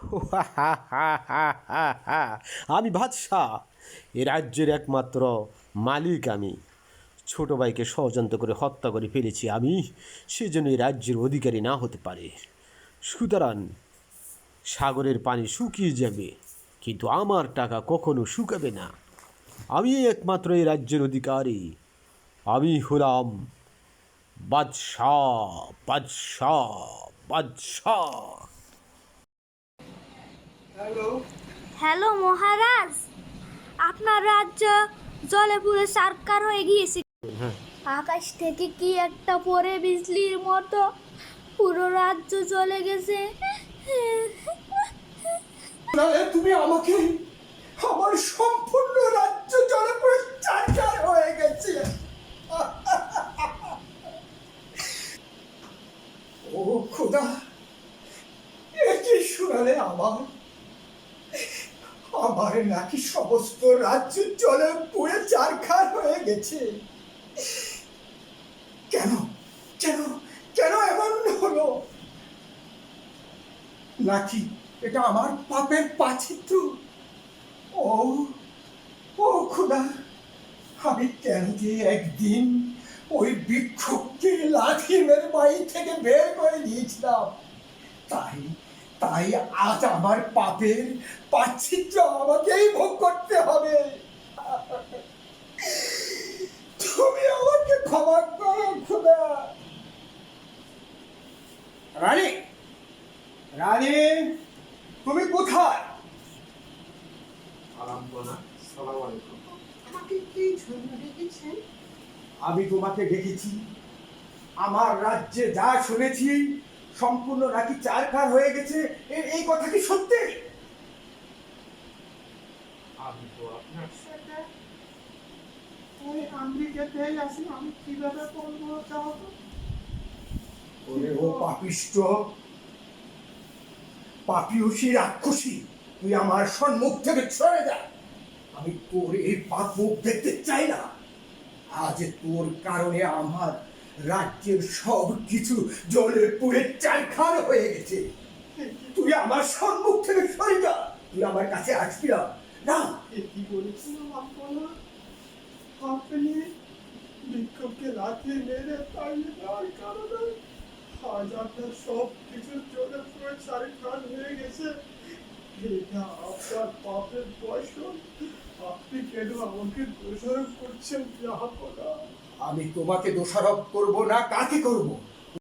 আমি বাদশাহ। এ রাজ্যের একমাত্র মালিক আমি। ছোট ভাইকে ষড়যন্ত্র করে হত্যা করে ফেলেছি আমি। সেজন্য এই রাজ্যের অধিকারী না হতে পারে। সুতরাং সাগরের পানি শুকিয়ে যাবে, কিন্তু আমার টাকা কখনো শুকাবে না। আমি একমাত্র এই রাজ্যের অধিকারী। আমি হলাম বাদশাহ বাদশাহ বাদশাহ। হ্যালো মহারাজ আপনার রাজ্য জলে পুরে সারকার হয়ে। গিয়েছে আকাশ থেকে কি একটা পরে বিজলির মতো পুরো রাজ্য চলে গেছে তুমি আমাকে আমার সম্পূর্ণ রাজ্য জলে পুরো চারচার হয়ে গেছে। ও খোদা এ কি শুনালে আমার আমার নাকি সমস্ত রাজ্য জলে পুড়ে চারখার হয়ে গেছে। কেন? কেন? কেন এমন হলো? নাকি এটা আমার পাপের পাচিত্র? ও ও খোদা, আমি কেন যে একদিন ওই বিক্ষোভকে লাঠি মেরে বাড়ি থেকে বের করে দিয়েছিলাম? তাই তাই আজ আমার পাপের পাচ্ছিত্র আমাকেই ভোগ করতে হবে। তুমি আমাকে ক্ষমা করো খোদা। রানী রানী তুমি কোথায়? আমাকে কি জন্য ডেকেছেন আমি তোমাকে দেখেছি। আমার রাজ্যে যা শুনেছি সম্পূর্ণ নাকি চারকার হয়ে গেছে? এই কথা কি সত্যি? আমি তো আপনার সাথে ওই আমেরিকাতেই আছি আমি কীভাবে বলব তাও ওরে ও পাপিষ্ট। রাক্ষসী তুই আমার সম্মুখ থেকে সরে যা। আমি তোর এই পাপ মুখ দেখতে চাই না। আজ তোর কারণে আমার রাজ্যের সব কিছু জলে পুড়ে চারখার হয়ে গেছে। তুই আমার সম্মুখ থেকে সরে যা। তুই আমার কাছে আসবি না। না। কি বলেছিলাম আপনারা আপনি বিক্ষোভকে লাথি মেরে তাড়িয়ে দেওয়ার কারণে আজ আপনার সব কিছু চলে পুরো চারিখান হয়ে গেছে। আপনার পাপের পয়সা আপনি কেন আমাকে দোষারোপ করছেন আমি তোমাকে দোষারোপ করব না, কাকে করব?